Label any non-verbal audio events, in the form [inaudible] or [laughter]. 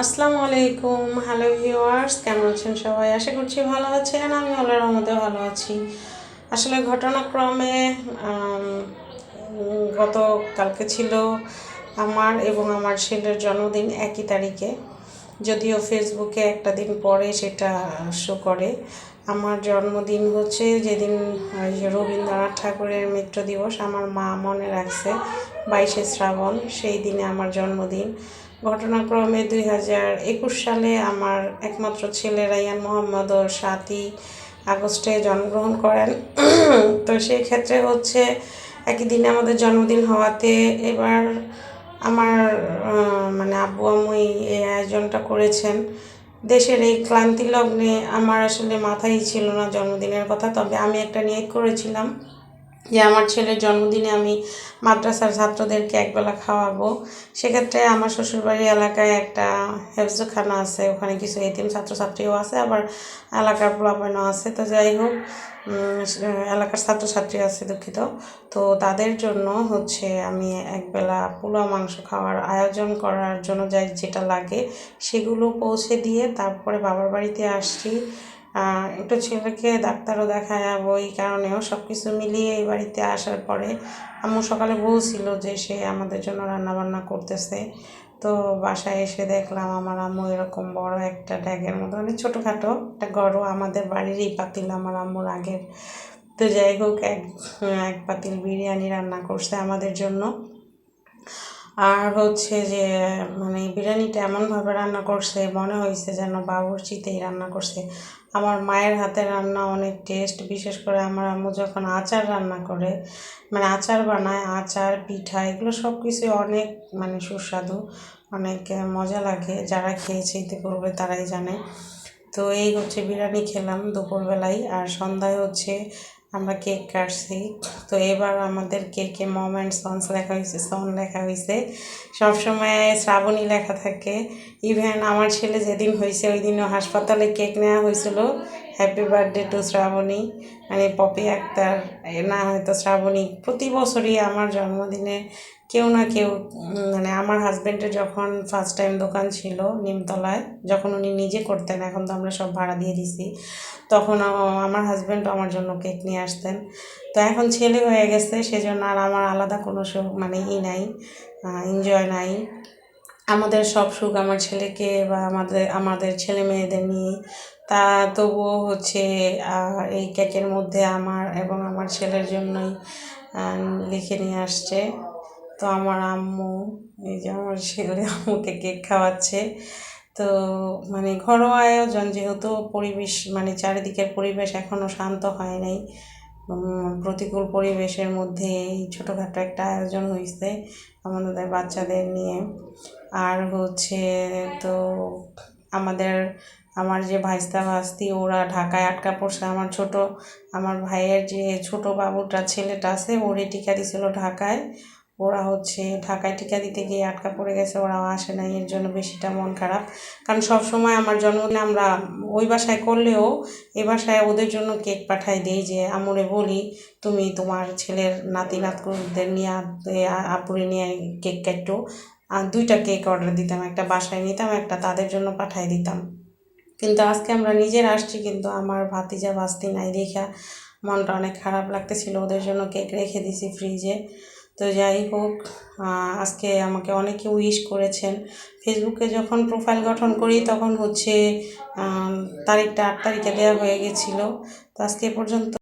আসসালামু আলাইকুম। Hello viewers কেমন আছেন সবাই? আশা করছি ভালো আছেন আমি আল্লাহর রহমতে ভালো আছি। আসলে ঘটনাক্রমে গত কালকে ছিল আমার এবং আমার ছেলের জন্মদিন একই তারিখে। যদিও ফেসবুকে একটা দিন পরে সেটা শো করে। আমার জন্মদিন হচ্ছে যেদিন রবীন্দ্রনাথ ঠাকুরের মৃত্যু দিবস। আমার মা মনে রাখছে, বাইশে শ্রাবণ, সেই দিনে আমার জন্মদিন। ঘটনাক্রমে দুই হাজার একুশ সালে আমার একমাত্র ছেলে রায়ান মোহাম্মদ ও সাতই আগস্টে জন্মগ্রহণ করেন। [clears throat] তো সেই ক্ষেত্রে হচ্ছে একই দিনে আমাদের জন্মদিন হওয়াতে এবার আমার মানে আব্বু আম্মুই এই আয়োজনটা করেছেন। দেশের এই ক্লান্তি লগ্নে আমার আসলে মাথায় ছিল না জন্মদিনের কথা, তবে আমি একটা নিয়ত করেছিলাম। যে আমার ছেলের জন্মদিনে আমি মাদ্রাসার ছাত্রদেরকে একবেলা খাওয়াবো। সেক্ষেত্রে আমার শ্বশুরবাড়ি এলাকায় একটা হেফজখানা আছে, ওখানে কিছু এতিম ছাত্রছাত্রীও আছে, আবার এলাকার পোলাপানও আছে। তো যাই হোক এলাকার ছাত্রছাত্রী আছে দুঃখিত। তো তাদের জন্য হচ্ছে আমি একবেলা পোলা মাংস খাওয়ার আয়োজন করার জন্য যাই যেটা লাগে সেগুলো পৌঁছে দিয়ে তারপরে বাবার বাড়িতে আসছি। একটু ছেলেকে ডাক্তারও দেখায় ওই কারণেও সব কিছু মিলিয়ে এই বাড়িতে আসার পরে আম্মু সকালে বলছিল যে সে আমাদের জন্য রান্না বান্না করতেছে। তো বাসায় এসে দেখলাম আমার আম্মু এরকম বড় একটা ড্যাগের মতো মানে ছোটোখাটো একটা গড় আমাদের বাড়িরই পাতিল, আমার আম্মুর আগের। তো যাই হোক, এক এক পাতিল বিরিয়ানি রান্না করছে আমাদের জন্য। আর হচ্ছে যে মানে বিরিয়ানিটা এমনভাবে রান্না করছে, মনে হয়েছে যেন বাবুর্চিতেই রান্না করছে। আমার মায়ের হাতে রান্না অনেক টেস্ট বিশেষ করে আমার আম্মু যখন আচার রান্না করে মানে আচার বানায়, আচার, পিঠা, এগুলো সব কিছুই অনেক মানে সুস্বাদু, অনেক মজা লাগে। যারা খেয়েছে ইতিপূর্বে তারাই জানে। তো এই হচ্ছে বিরিয়ানি খেলাম দুপুরবেলায়, আর সন্ধ্যায় হচ্ছে আমরা কেক কাটছি। তো এবার আমাদের কেকে মম অ্যান্ড সন্স লেখা হয়েছে সন লেখা হয়েছে। সবসময় শ্রাবণী লেখা থাকে। ইভেন আমার ছেলে যেদিন হয়েছে ওই দিনও হাসপাতালে কেক নেওয়া হয়েছিল। Happy birthday to Shraboni. মানে পপি আক্তার, না হয়তো শ্রাবণী। প্রতি বছরই আমার জন্মদিনে কেউ না কেউ মানে আমার হাজব্যান্ডের যখন ফার্স্ট টাইম দোকান ছিল নিমতলায়, যখন উনি নিজে করতেন, এখন তো আমরা সব ভাড়া দিয়ে দিছি, তখন আমার হাজব্যান্ড আমার জন্য কেক নিয়ে আসতেন। তো এখন ছেলে হয়ে গেছে, সেজন্য আর আমার আলাদা কোনো সুখ মানে ই নাই এনজয় নাই। আমাদের সব সুখ আমার ছেলেকে বা আমাদের আমাদের ছেলে মেয়েদের নিয়ে। তা তবুও হচ্ছে এই কেকের মধ্যে আমার এবং আমার ছেলের জন্যই লিখে নিয়ে আসছে। তো আমার আম্মু, এই যে আমার ছেলে আম্মুকে কেক খাওয়াচ্ছে। তো মানে ঘরোয়া আয়োজন যেহেতু পরিবেশ মানে চারিদিকের পরিবেশ এখনও শান্ত হয় নাই প্রতিকূল পরিবেশের মধ্যে এই ছোটোখাটো একটা আয়োজন হয়েছে আমাদের বাচ্চাদের নিয়ে। আর হচ্ছে তো আমাদের, আমার যে ভাইস্তা ভাস্তি, ওরা ঢাকায় আটকা পড়ছে। আমার ছোট, আমার ভাইয়ের যে ছোট বাবুটা, ছেলেটা আছে ওরে টিকা দিছিল ঢাকায়। ওরা হচ্ছে ঢাকায় টিকা দিতে গিয়ে আটকা পড়ে গেছে, ওরাও আসে নাই, এর জন্য বেশিটা মন খারাপ। কারণ সব সময় আমার জন্মদিনে আমরা ওই বাসায় করলেও এ বাসায় ওদের জন্য কেক পাঠাই দিই যে, আমরে বলি, তুমি তোমার ছেলের নাতি নাতকুদের নিয়ে আপুরে নিয়ে কেক কাটো আর দুইটা কেক অর্ডার দিতাম, একটা বাসায় নিতাম, একটা তাদের জন্য পাঠাই দিতাম। কিন্তু আজকে আমরা নিজের আসছি, কিন্তু আমার ভাতিজা ভাস্তি নাই, দেখা মনটা অনেক খারাপ লাগতেছিল। ওদের জন্য কেক রেখে দিছি ফ্রিজে তো যাই হোক আজকে আমাকে অনেকে উইশ করেছেন। ফেসবুকে যখন প্রোফাইল গঠন করি তখন হচ্ছে তারিখটা আট তারিখে দেওয়া হয়ে গেছিল। তো আজকে পর্যন্ত